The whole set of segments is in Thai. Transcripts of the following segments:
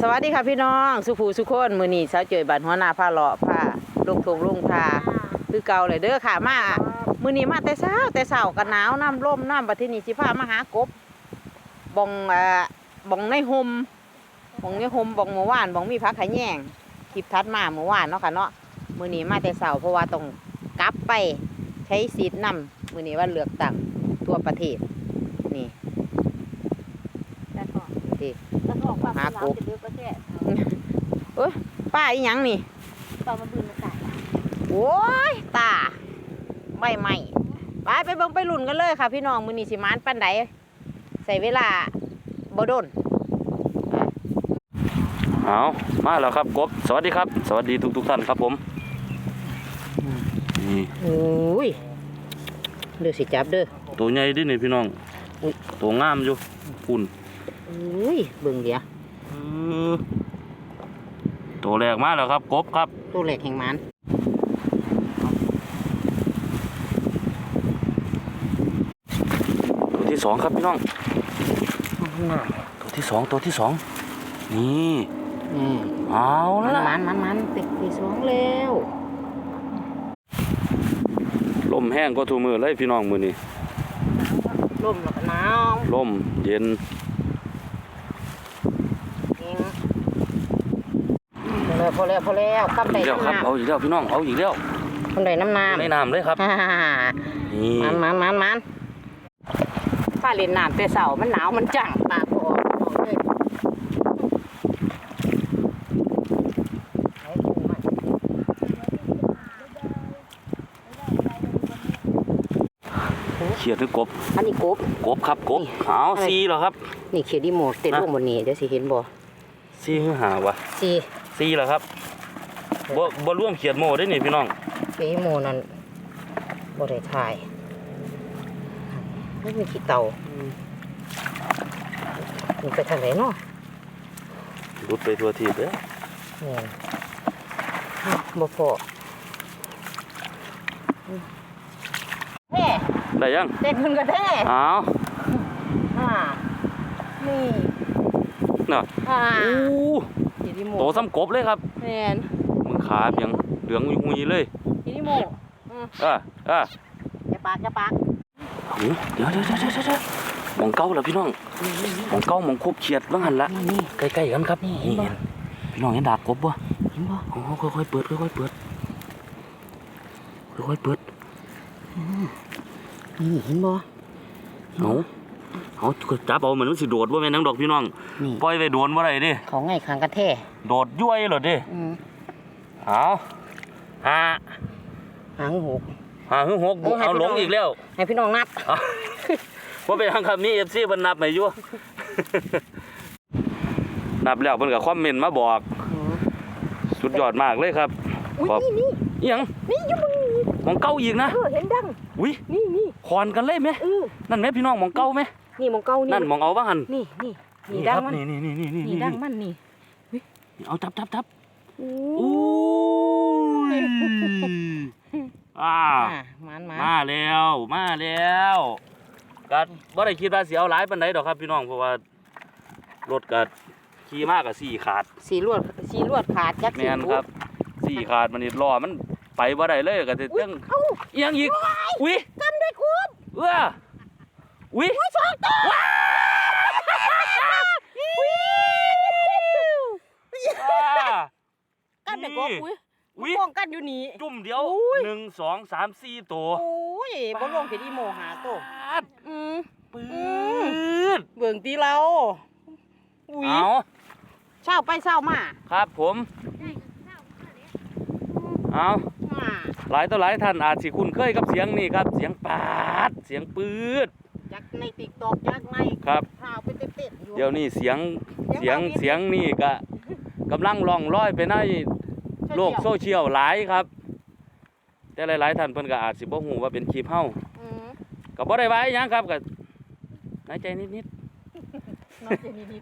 สวัสดีค่ะพี่น้องสุภูสุขคนมือนี้สาวเจยบันหัวหน้าผ้าเลาะผ้าลุงทงลุงทาคือเก่าเลยเด้อค่ะมามือนี้มาแต่เช้าแต่เช้ากันหนาวน้ำร่มน้ำบัดทีนี้สิพามาหากบบ่องเอ่อบ่องในหมบ่องในหมบ่องเมื่อวานบ่องมีพักขะแยงคลิปทัดมาเมื่อวานเนาะค่ะเนาะมือนี้มาแต่เช้าเพราะว่าต้องกลับไปใช้สิทธิ์นำมือนี้ว่าเลือกตั้งทั่วประเทศนี่ แล้วก็ ที่ แล้วก็ความ หาเรากบจะเลือกประเทศป้าอีหยังนี่ตอนมันบืนมาใส่โอ้ยตาใบใหม่ไปไปเบิ่งไปลุ่นกันเลยค่ะ พี่น้องมือนี้สิมานปันใดใส่เวลาบ่โดนเอามาแล้วครับกบสวัสดีครับ สวัสดีทุกทุกๆท่านครับผมนี่โอ้ยเดือสิจับเด้อตัวใหญ่ดินี่พี่น้องอุ๊ยตัวงามอยู่ปุ่น อุ้ยเบิ่งเดียวอื้อตัวแรกมาแล้วครับกบครับ ตัวเล็กแห่งมันตัวที่สองครับพี่น้อง ตัวที่สองตัวที่สองนี่นี่เอามันละมันมันมันติดที่สองแล้วลมแห้งก็ทูมือเลยพี่น้องมือนี้ลมแล้วก็หนาวลมเย็น เอง พอแล้วพอแล้วพอแล้วกำอีไดกแล้วครับน้ำเอาอีกแล้วพี่น้องเอาอีกแล้วกำไดน้ำน้ำในน้ำเลยครับฮ่าฮ่าฮ่านี่มันมันมันมันป้าเล่นน้ำแต่เสามันหนาวมันจังปากก็ออกออกเลยเอาปูมาเขียดหรือกบ อันนี้กบ กบครับกบนี่เอาอะไรซีเหรอครับ นี่เขียดดีโมเต็นฮะลงบนนี้เดี๋ยวสิเห็นบ่ซีคือหาวะ สิซีเหรอครับบ่บ่ร่วมเขียดโมได้นี่พี่น้องเขียดดีโมนั่นบ่ได้ถ่ายไม่มีขี้เต่ามันไปทางไหนเนาะรุดไปทัวทีบเลยเนี่ยบ่พอแท้ได้ยังเต้นมันก็แท้อ้าวอ่านี่น่ะอ่าอู้เขียดดี โมโตซ้ำกบเลยครับแม่นมึงขาเพียงเหลืองหุยๆเลยเขียดดีโมอืมอะอะอย่าปากอย่าปากเดี๋ยวเดี๋ยวเดี๋ยวเดี๋ยวเดี๋ยวเดี๋ยวหมองเก้าแล้วพี่น้องหมองเก้าหมองคบเขียดว่าหันละนี่นี่ใกล้ๆกันครับนี่เห็นบ่พี่น้องเห็นดากกบบ่เห็นบ่โอ้ค่อยๆเปิดค่อยๆเปิดค่อยๆเปิดนี่เห็นบ่เอา เอาจับเอาเหมือนมันสิโดดว่าแม่นนังดอกพี่น้อง นี่ ปล่อยไปโดนว่าไรดิ เขาง่ายคางกระแท้โดดย้วยเหรอดิอืมเอาห้าหางหกห้าหึ่งหกโอ้ให้เอาพี่หลน้งอง อีกแล้วให้พี่น้องนับเอาว่าเป็นทางคำนี้เอฟซีเพิ่นนับให้อยู่นับแล้วเพิ่นก็คอมเมนต์มาบอก สุดยอดมากเลยครับอุ้ยขอบนี่นี่อิหยังนี่อยุ่มึงนี่หมองเก้าอีกนะ เออเห็นดังวินี่นี่คอนกันเลยไหม เออนั่นไหมพี่น้องหมองเก้าไหม นี่มองเก้านี่นั่นหมองเอาบ้างหันนี่นี่นี่ดังมันนี่นี่นี่นี่นี่นี่ดังมันนี่เอาจับจับจับโอ้อู้ยอ่าอะมันมันมาแล้วมาแล้วก็บ่ได้คิดว่าสิเอาหลายปานใดดอกครับพี่น้องเพราะว่ารถก็ขี่มากกับสี่ขาดสีลวดสีลวดขาดจักแมสีนครับสี่ขาดมันนี่ล้อมันไปบ่ได้เลยก็จะต้องเอ้าเอียงอีกอุ้ยกำได้คุณเอ้อ อุ้ยสองตัวอ่ากันได้กบอุ้ยอุ้ยป้องกันอยู่นี่จุ่มเดียวอุ้ยหนึ่งสองสามสี่ตัวโอ้ยบ่ลงผิดอีโมหาตัวปาดอืมปือืดเบิ่งตีเราอุ้ยเอาเช้าไปเช้ามา ครับผมเอามาหลายต่อหลายท่านอาจสิคุ้นเคยกับเสียงนี่ครับ เสียงปาด เสียงปืด จักในติ๊กตอกจักในครับ ข่าวไปเต็มๆอยู่เดี๋ยวนี้เสียงเสีเสียยงงเสียงนี่ก็กำลังล่องลอยไปในโลกโซเชียลหลายครับ แต่หลายๆท่านเพิ่นก็อาจสิบ่ฮู้ว่าเป็นคลิปเฮาอืมก็บ่ได้ว่าอิหยังครับก็ในใจนิดน้องเจนี่นี่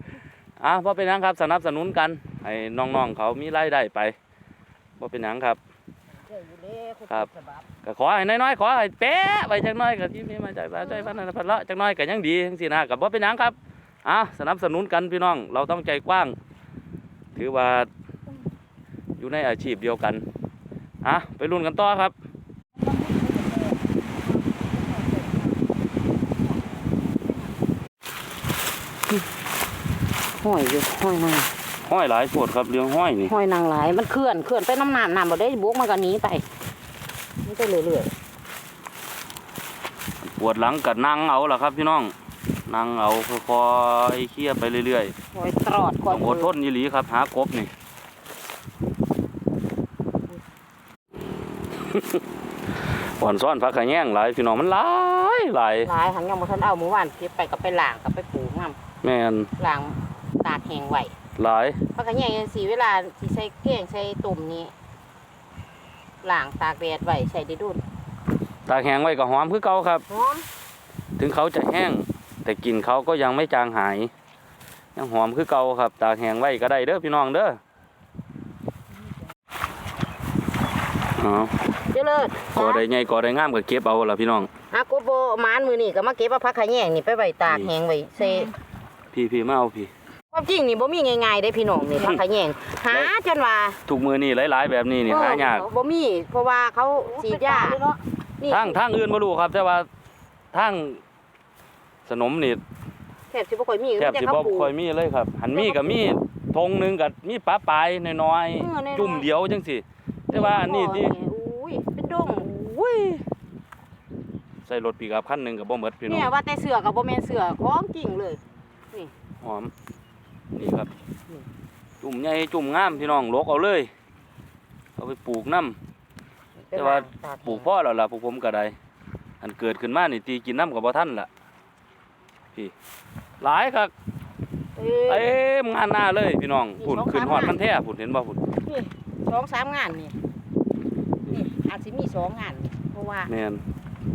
ๆอะบ่เป็นหยังครับสนับสนุนกันให้น้องๆเขามีรายได้ไปบ่เป็นหยังครับเจออยู่เด้ คุณครับฉบับก็ขอให้น้อยๆขอให้เป๊ะไว้จักหน้อยก็ที่มีมาจากบ้านใจบ้านนั้นพันละจักหน้อยก็ยังดีจังซี่นะก็บ่เป็นหยังครับอะสนับสนุนกันพี่น้องเราต้องใจกว้าง ถือว่าอยู่ในอาชีพเดียวกันอะไปรุ่นกันต่อครับห้อยอยู่ห้อยนางห้อยหลายโพดครับเรื่องห้อยนี่ห้อยนางหลายมันเคลื่อนเคลื่อนไปน้ำน้ำน้ำบ่ได้บุกมันก็หนีไปมัน ไปเรื่อยปวดหลังกันั่งเอาล่ะครับ พี่น้องนั่งเอาค่อยๆเคลียร์ไปเรื่อยๆห้อยตรอดๆคอต้ยองอดทนยี่หลีครับ หากบนี่อ่อนซ่อนพักขะแย่งหลายพี่น้องมันหลายหลายหลายหันยังบ่ทันเอาหมู่บ้านเก็บไปกับไปล้างกับไปปลูกน้แม่นำล้างตากแห้งไว้หลายเพราะกันแย่งสีเวลาสิใส่แกงใส่ตุ่มนี้ ล้างตากแดดไว้ใส่ได้ดุนตากแห้งไว้ก็หอมคือเก่าครับ หอมถึงเขาจะแห้ง แต่กลิ่นเขาก็ยังไม่จางหาย ยังหอมคือเก่าครับ ตากแห้งไว้ก็ได้เด้อพี่น้องเด้อเอาเจ้าเลิศก่อได้ไงก่อได้งามก็เก็บเอาล่ะพี่น้องฮะโกโบหมานมือนี่ก็มาเก็บเอาผักขะแยงนี่ไปไว้ตากแห้งไว้ใส่พี่พี่มาเอาพี่ ความจริงนี่บ่มีง่ายๆได้พี่น้องนี่ผักขะแยงหาจนว่าทุกมือนี่หลายๆ แบบนี้นี่หายากเออบ่มีเพราะว่าเขาฉีดยานี่ทางทางอื่นบ่รู้ครับ แต่ว่าทางสนมนี่แทบสิบ่ค่อยมีแทบสิเขาบ่ปลูกค่อยมีเลยครับ หันมีก็มีธงหนึงกับมีปลาปลายน้อยเออน้อยๆๆจุ่มเดียวจังสิแต่ว่าอันนี้ที่อุ้ยเป็นดงอุ้ยใส่รถปีกอัพคันหนึงก็บ่หมดพี่น้อเนี่ยงว่าแต่เสือกับบ่แม่นเสือของจริงเลยหอม นี่ครับนี่จุ่มใหญ่จุ่มงามพี่น้องลกเอาเลย เอาไปปลูกน้ำแต่ว่าปลูกพ่อแล้วล่ะพวกผมก็ได้อันเกิดขึ้นมานี่ตีกินน้ำกับบ่ทันล่ะพี่หลายครับเอเต็อมงานหน้าเลยพี่น้องนี่พุ่นสองขึ้นสามฮอดงานมันแท้พุ่นเห็นบ่พุ่นสองสามงานนี่นี่อาจสิมีสองงานนี่เพราะว่าแม่น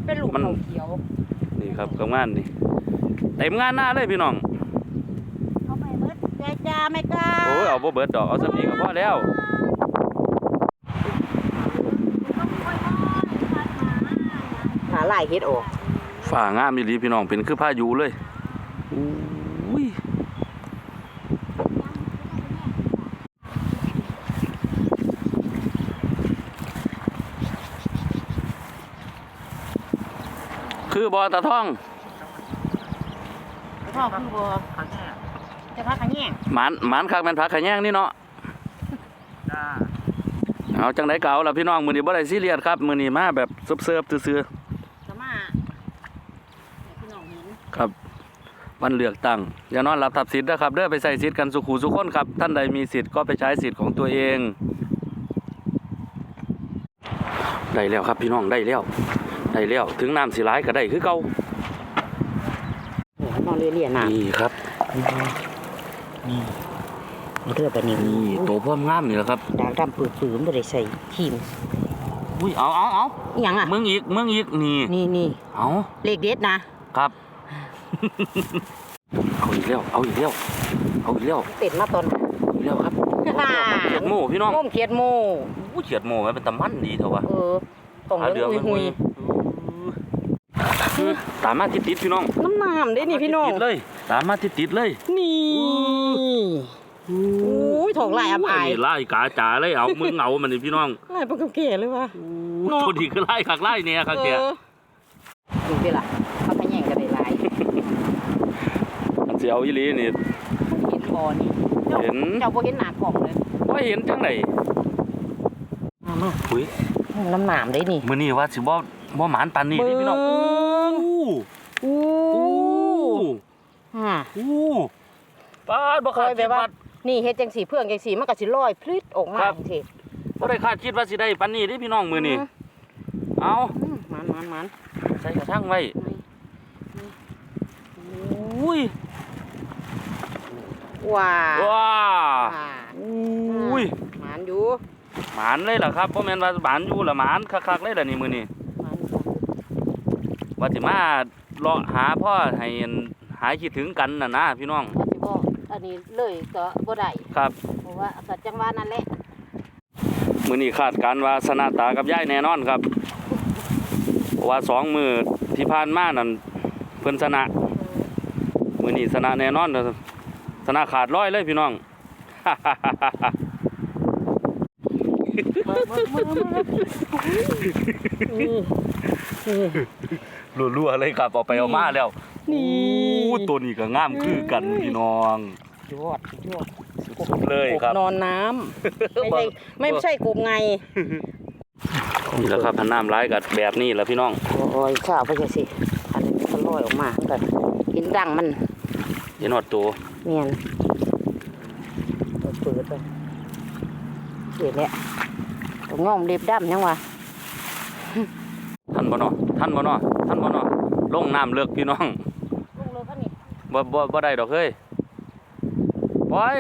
เป็นลูกมันเขาเขียวนี่ครับกับงานนี่เต็มงานหน้าเลยพี่น้องเอาไป เบิดแจจ้าไม่กล้าโอ้ยเอาบ่เบิดดอกเอาสำนีก็พอแล้วหาลายเฮ็ดออกฝ่างามอีหลีพี่น้องเป็นคือพายุเลยอุ้ยคือบ่อตะท่อง พ่อคือบ่ขังแง่ จะพักขังแง่หมานหมานคักแม่นผักขะแยงนี่เนาะเอาจังได๋ก็เอาล่ะพี่น้องมื้อนี้บ่ได้ซีเรียสครับมื้อนี้มาแบบเสิร์ฟๆซื่อจะมาให้พี่น้องเห็นๆครับวันเลือกตั้งอย่านอนหลับทับสิทธิ์นะครับเด้อไปใส่สิทธิ์กันสุขุสุขคนครับท่านใดมีสิทธิ์ก็ไปใช้สิทธิ์ของตัวเอง ได้แล้วครับพี่น้องได้แล้วได้แล้วถึงน้ำสิหลายก็ได้คือเก่านี่นอนเรียนๆน่ะนี่ครับ นี่มันเทื่อไปนี่นี่โตพร้อมงามนี่แหละครับดางดำปื้อๆบ่ได้ใส่ทีมอุ้ยเอาเอาเอาอีหยังอะเมืองอีกเมืองอีกนี่นี่นี่เอาเลขเด็ดนะครับ เอาอีกแล้วเอาอีกแล้วเอาอีกแล้วเป็ดมาตอนเอาอีกแล้วครับเขียดหมูพี่น้องงมเขียดหมูอู้เขียดหมูมันเป็นตะมันดีเถอะวะเออต้องหาเลืเรื่องอุยมันหุยอื้อตามมาติดติดๆพี่น้องน้ำน้ำได้นี่พี่น้องติดๆเลย ตามมาติดติดๆเลยนี่ อุ้ยถงลายอับอายนี่ไล่กาจ๋าเลยเอามึงเอามันนี่พี่น้องลายปลากระเก๋เลยวะเนาะตัวดีคือไล่คักไล่เนี่ยคักแกเออดูดิล่ะเขาขย่งกันได้หลายอันสิเอาอีหลีนี่เห็นบอนี่เจ้าเห็นเจ้าบ่เห็นหน้ากล่องเลยว่าเห็นจังไดมามาอุ้ยน้ำหนามได้นี่มื้อนี้ว่าสิบ่บ่หมานปานนี้เด้พี่น้องเบิ่งอู้อู้อู้ฮ่าอู้ ปาดบ่คคาอดยแบคิดบว่า ว่า นี่เฮ็ดจังสีเพื่องจังสีมันก็สิลอยพลิดออกมาครับ จังซี่บ่ได้คาดคิดว่าสิได้ปานนี้เด้พี่น้องมื้อนี้อืมเอาอืมมันมันมันใส่กระชังไว้อุ้ยว้าว้าอ่าอุ้ยมันอยู่หมานเลยล่ะครับบ่แม่นว่าหมานอยู่ละหมานคักๆเลยล่ะนี่มื้อนี้มันอยู่ว่าสิมาเลาะหาพ่อให้หายคิดถึงกันน่ะนะพี่น้องว่าสิบ่ อันนี้เลยก็บ่ได้ครับเพราะว่าสัตว์จังหวะนั่นแหละมื้อนี้คาดการณ์ว่าสนาตากับยายแน่นอนครับเพราะว่าสองมื้อที่ผ่านมานั่นเพิ่นชนะมือนี้ชนะแน่นอนเด้อชนะขาดร้อยเลยพี่น้องรัวๆเลยครับเอาไปเอามาแล้วนี่โอ้ตัวนี้ก็งามคือกันพี่น้อง ยอดยอดสุดๆเลยครับกนอนน้ำไม่ใช่ไม่ใช่กบไงนี่แหละครับพันน้ำร้ายกับแบบนี้แหละพี่น้องโอ้ยข้าวไปจังสิอันนี้มันก็ลอยออกมาแบบเห็นดังมันเห็นหอดตัวเนียนเปิดไปเดี๋ยวแหละต้องง่อมเล็บดำยังวะท่านบ่เนาะท่านบ่เนาะท่านบ่เนาะลงน้ำเลือกพี่น้องลุงเลยพันนี่บ่บ่บ่ได้ดอกเฮ้ย ปล่อย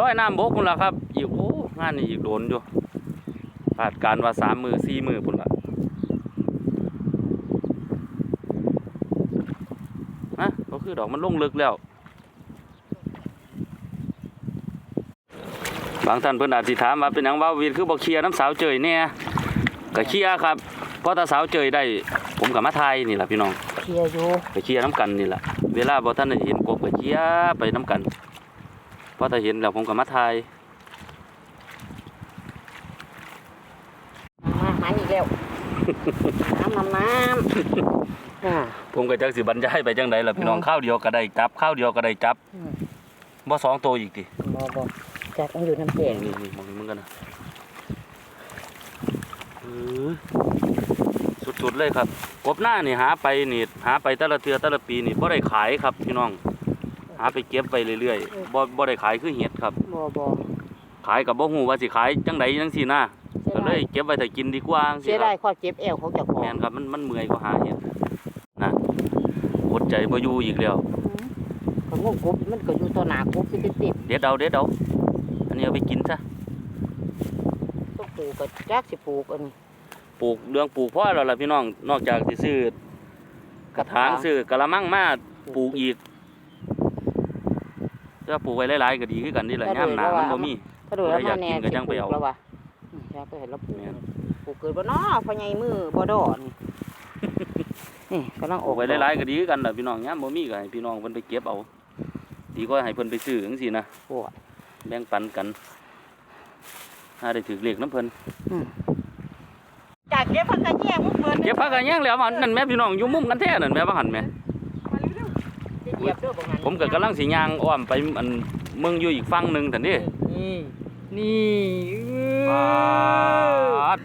ร้อยน้ำบกพุ่นล่ะครับอีกโอ้งานนี้อีกโดนอยู่คาดการณ์ว่าสามมือสี่มือพุ่นล่ะนะก็คือดอกมันลงลึกแล้วบางท่านเพิ่นอาจสิถามว่าเป็นหยังว่าวินคือบ่เคลียร์น้ำสาวเจยแน่ก็เคลียร์ครับเพราะถ้าสาวเจยได้ ผมก็มาทายนี่ล่ะพี่น้องเคลียร์อยู่ไปเคลียร์น้ำกันนี่แหละเวลาบ่ท่านได้เห็นกบก็เคลียร์ไปน้ำกัน เพราะถ้าเห็นแล้วผมก็มาถ่ายมาหาอีกแล้วน้ำน้ำน้ำอ่าผมก็จักสิบรรยายไปจังไดล่ะพี่น้องอืมข้าวเดียวก็ได้จับข้าวเดียวก็ได้จับอืมบ่สองตัวอีกติบอบอจากมันอยู่น้ำแข็งนี่นี่มองนี่มึงกันนะเออสุดๆเลยครับ กบหน้านี่หาไปนี่หาไปแต่ละเทือแต่ละปีนี่บ่ได้ขายครับพี่น้องหาไปเก็บไปเรื่อยๆบ่บ่ได้ขายคือเห็ดครับบอบอขายกับบ่ฮู้ว่าสิขายจังไดจังซี่นะก็เลยเก็บไว้ถ้ากินดีกว่าจังเสีซี่ยคดารัยบความเจ็บแอวของเจ้าของแม่นครับมันมันเมื่อยก็หาเห็ดนะอดใจบ่อยู่อีกแล้วของงกบมันก็อยู่ตัวหนากบติดติดเด็ดเอาเด็ดเอาอันนี้เอาไปกินซะๆต้องปลูกก็จักสิปลูกอันนี้ ปลูกเรื่องปลูกพ่อแล้วล่ะพี่น้องนอกจากสิซื้อกระถางซื้อกระมังมาปลูกอีก จะปลูกไว้หลายๆก็ดีคือกันนี่แหละย่ามหนามันบ่มี ถ้าดูแล้วอยามากแน่กินก็ยังไปเอาแล้ววะอืมอยากไปเห็นแล้วปลูกแม่นปลูกเกิดบ่น้อพ่อใหญ่มือบ่ดอนี่นี่กำลังปอลูอกกไว้หลายๆก็ดีคือกันล่ะพี่น้องย่ามบ่มีก็ให้พี่น้องเพิ่นไปเก็บเอา ดีกว่าให้เพิ่นไปซื้อจังซี่นะปวดแบ่งปันกันหาได้ถือเลขน้ำเพิ่นจากเก็บผักกระแยงมุกเบิดเก็บผักกันยังแล้วมันนั่นแม่พี่น้องอยู่มุมกันแท้นั่นแม่ว่าหั่นแม่เห ยียบเด้อบ่งั้นผมก็กำลังสิย่างอ้อมไปอันเมืองอยู่อีกฝั่งหนึงซั่นเด้นี่นี่ปาด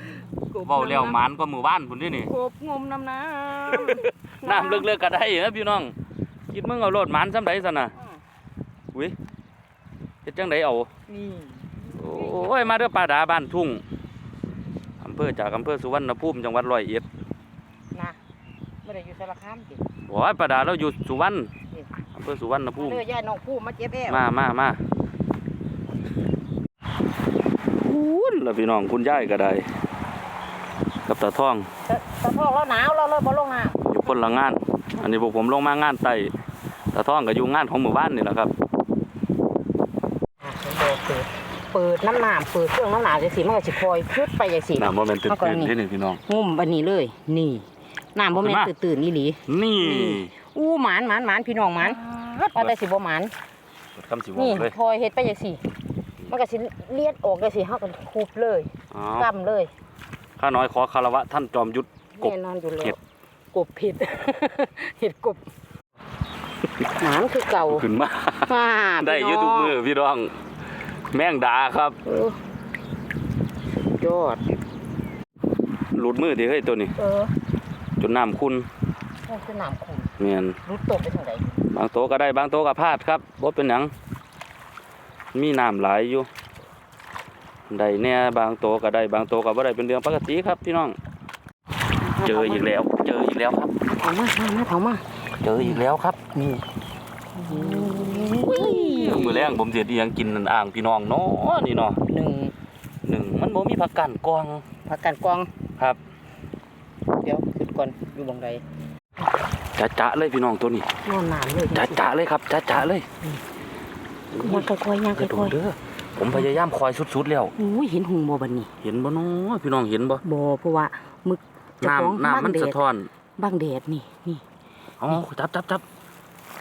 เว้าแล้วหมานก็หมู่บ้านพุ่นเด้นี่กบงมน้ำน้ำน้ำเลิกๆก็ได้นะพี่น้องคิดมึงเอาโลดหมานซ้ำใดซั่นน่ะอุ้ยเฮ็ดจังไดเอานี่โอ้ยมาเด้อป่าดาบ้านทุ่งอำเภอจากอำเภอสุวรรณภูมิจังหวัดร้อยเอ็ดนะไม่ได้อยู่สารคามสิโอ้ยป่าดาเราอยู่สุวรรณ อำเภอสุวรรณภูมิเด้อย่าน้องผู้มาเจ็บแอวมามามาคุณล่ะพี่น้องคุณยายก็ได้ กับตาท่องตะตะทองเราหนาวเราเลยบ่ลงน้อยู่คนละงาน อันนี้พวกผมลงมางานไต่ตาท่องก็อยู่งานของหมู่บ้านนี่แหละครับำเปิดเปิดน้ำน้ำเปิดเครื่องน้ำหนาวจังสิมันก็สิคอยพึดไปจังสิน้ำโมเมนต์ตื่นเอาก่อนตื่นนี่ที่นี่พี่น้อง งุ่มอันนี้เลย นี่น้ำบ่แม่นขึ้นมา ตื่นๆนี่หลี นี่อู้หมานหมานหมานพี่น้องหมาน ว่าแต่สิบ่หมานคำสิบนี่เลยคอยเฮ็ดไปจังสิมันก็สิเลียดออกจังสิเฮาก็คูบเลยอ๋อกํเลยข้าน้อยขอคารวะท่านจอมยุทธกบแน่นอนอยู่แล้เห็วดกบเผ็ดเห็ดกบหมานคือเก่าขึ้นมาอ่าได้อยูทูบมือพี่น้อง แม่งดาครับเออสุดยอดหลุดมือดิเฮ้ยตัวนี้เออจนน้ำคุณนั่นคือน้ำขุ่นเมียนรุดตกไปทางไหนบางโตวก็ได้บางโตวก็พลาดครับบ่เป็นหยังมีน้ำหลายอยู่ได้แน่บางโตวก็ได้บางโตวก็บ่ได้เป็นเรื่องปกติครับพี่น้อง เจออีกแล้ว เจออีกแล้วครับเถามาเถามาเถามาเจออีกแล้วครับนี่มือแรงผมเสียดียังกินนั่นอ่างพี่น้องเนาะนี่เนาะหนึ่งหนึ่งมันบ่มีผักกันกองผักกันกองครับ เดี๋ยวขึ้นก่อนอยู่บังใด จะจะเลยพี่น้องตัวนี้นอนน้ำเลยจะจะเลยครับจะจะเลยย่างค่อยๆย่างกระโดค่อดยเด้อผมพยายามคอยสุดๆแล้วๆอุ้ยเห็นหุงบ่บัดนี้ เห็นบ่เนาะพี่น้องเห็นบ่บ่เพราะว่ามึกเจ้าของน้ำน้ำมันบังแดสะดท้อนบังแดดนี่นี่อ๋อจับจับจับ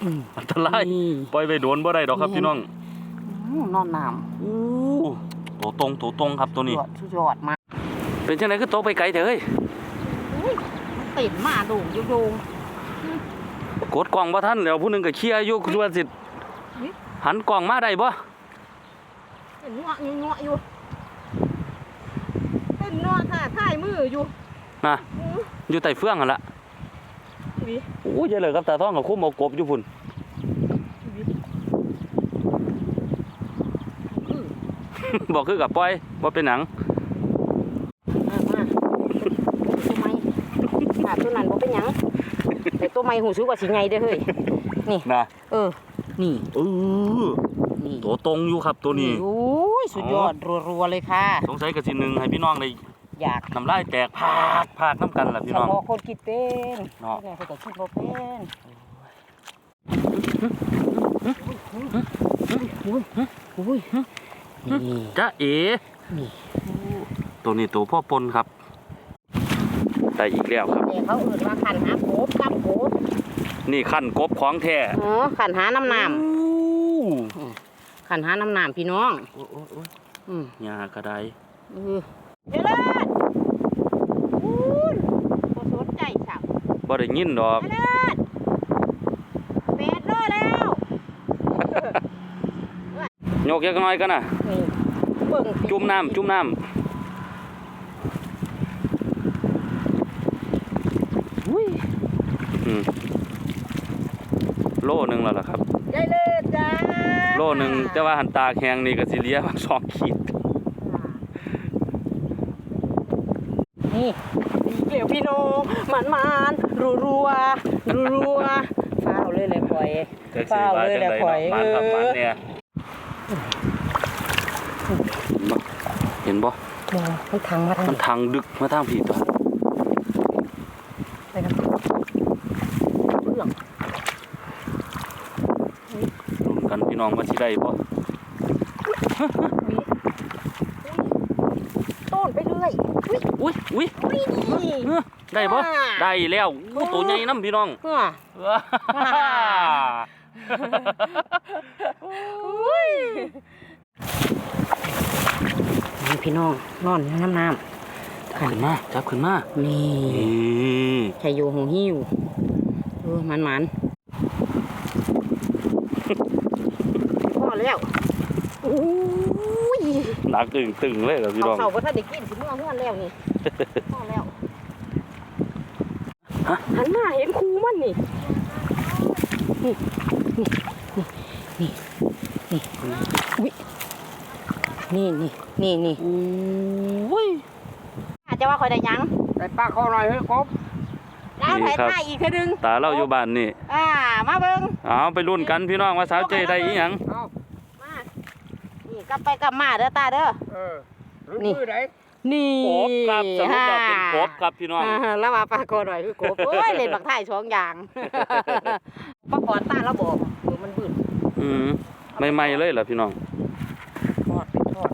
อืมอันตรายนี่ปล่อยไปโดนบ่ได้ดอกครับพี่น้องอืมนอนน้อู้โตตรงโตตรงครับตัวำนี้ยอดสุดยอดมากเป็นจังไดคือโตไปไกลเถอะเฮ้ยอุ้ยมันติดมาโด่งโยง กดกล่องบ่ทันแล้วผู้หนึงก็เคลียร์อยู่คือว่าสิอุ๊ยหันกล่องมาได้บ่ๆเป็นเงาะอยู่เงาะอยู่เป็นเงาะค่ะท่ายมืออยู่น่ะอืออยู่ใต้เฟืองหั่นล่ะอุ๊ยโอ้ยเยอะเลยครับตาท้องกับคุ้มเอากบอยู่พุ่นบอกคือกับปล่อยบ่เป็นหนัง มามาตัวไม้ขาตัวนั้นบ่เป็นหยัง แต่ตัว ไม้หูซื้อว่าสิไงเด้อเฮ้ยนะเออ นี่เออนี่ตัวตรงอยู่ครับตัวนี้โอ้ยสุดยอดรัวๆเลยค่ะ สงสัยกะสิหนึ่งให้พี่น้องได้อยากน้ำลายแตกพากพากน้ำกันล่ะพี่น้องเฉพาะคนคิดเป็นเนาะแม่เขาก็คิดบ่เป็นอุ้ยอุ้ยนี่จ้าเอ๋นี่ตัวนี้ตัวพ่อปนครับได้อีกแล้วครับเด็กเขาเอื่นว่าขันหา โคบกับโคบนี่ขั้นกบของแท้อ๋อขันหาน้ำน้อู้ำขันหาน้ำน้ำพี่น้องโอ้ยโอ้ยโอ้ยอืมหญ้ากระไดเออเจริญอู้นบ่สนใจสับบ่ได้ยินดอกเจริญแปดโลแล้วยกยักน้อยกันน่ะนี่เบิ่งจุ่มน้ำจุ่มน้ำ อุ้ย อืมโล หนึงแล้วล่ะครับได้เลยจ้าโลหนึงแต่ว่าหันตากแห้งนี่ก็สิเหลียมาสองขีดนี่ดีเกลียวพี่น้องมันมันรัวรัวรัวรัวๆฟ้าวเลยเลยคอยจักสิว่าจังไดเนาะมันครับมันเนี่ยเห็นบ่มองมันทางมาทางมันทางดึกมาทางผีตัว ไปนะเบื้อง ลุ้ นกันพี่น้องว่าสิได้บ่ต้นไปเรื่อยอุ้ยอุ้ยอุ้ยอุ้ยนี่เอ้อได้บ่อ่า ได้แล้วอู้ตัวใหญ่นํพี่น้องเฮ้ออุ้ยนี่พี่น้องนอนอยู่น้ำน้จับขึ้นมาจับขึ้นมาำนี่นี่ชายโยหงหิวเออมันมันพอ แล้วอุ้ยหนักตึงตึงเลยเหรอพี่น้องเสาก็ถ้าได้กินสิเมื่อเมื่อแล้วนี่พอแล้วฮะหันมาเห็นครูมันนี่นี่นี่นี่นี่นี่นี่นี่นี่อุ้ยอาจจะว่าคอยได้หยังไปปลาคอหน่อยเฮ้ยกบแล้วถ่ายท่ายอีกเทื่อนึงตาเราอยู่บ้านนี่อ่ามาเบิ่งเอาไปรุ่นกันพี่น้องว่าสาวเจได้อีหยังเอามานี่ กลับไปกลับมาเด้อตาเด้อ เออหรือนี่ มือไหนนี่กบครับสรุปแล้วเป็นกบครับพี่น้อง อ่าแล้วว่าปลาโกหน่อยคือกบโอ้ยเล่นบักถ่ายสองอย่างปลาขอนตาแล้วบอกเออมันบืนอืมใหม่ๆเลยเหรอพี่น้อง ทอดเป็นทอด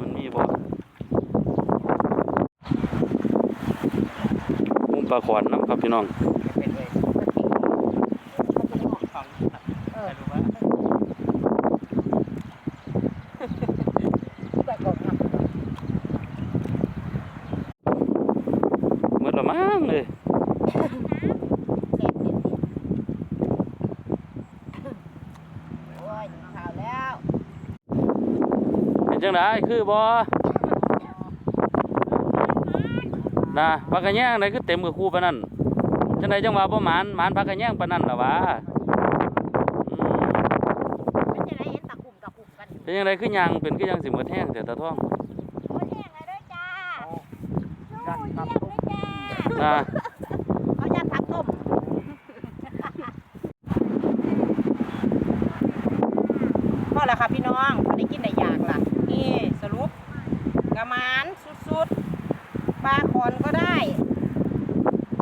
มันมีบ่มุมปลาขวานน้ำครับพี่น้อง เป็นเลย เออ รู้ว่า ปลากบครับ เมื่อละมั้งเลยเด็ดโอ้ยข่าวแล้วเป็นจังไดคือบ่นะปากกระแยงไหนคือเต็มกับคู่ปานนั้นจังไดจังว่าบ่หมานหมานปากกระแยงปานนั้นล่ะวะอืมมันห็นตะเป็นจังไดคือยางเป็นคือยังสิหมดแห้งแต่ตาท้อง โอ้ยแห้งเลยเด้อจ้า ยันครับ นะเอาย่าทับต้มพอแล้วค่ะพี่น้องพอได้กินได้อยากล่ะ นี่สรุปกระมานสุดๆปลาขอนก็ได้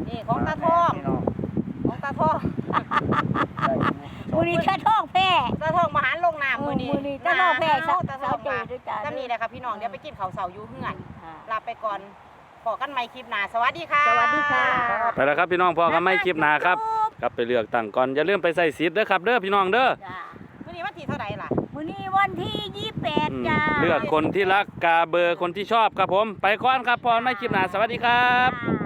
นี่ของตาทองของตาทองมือนี้ถ้าท้องแพ้ตาทองมาหารลงน้ำมือนี้มือนี้ตาทองแพ้หนาวตาทองเจมาด้วยจ้าจำนี่แหละค่ะพี่น้องเดี๋ยวไปกินข้าวเสาอยู่เฮือนลาไปก่อน พอกันใหม่คลิปหน้าสวัสดีค่ะ สวัสดีค่ะ ไปแล้วครับพี่น้องพอกันไม่คลิปหน้าครับกลับไปเลือกตั้งก่อนอย่าลืมไปใส่สิทธิ์เด้อครับเด้อพี่น้องเด้อจ้ามื้อนี้วันที่เท่าไหร่ล่ะ มื้อนี้วันที่ยี่สิบแปดอืมจ้าเลือกคนที่รักกาเบอร์คนที่ชอบครับผม ไปก่อนครับพอกันไม่คลิปหน้าสวัสดีครับ จ้า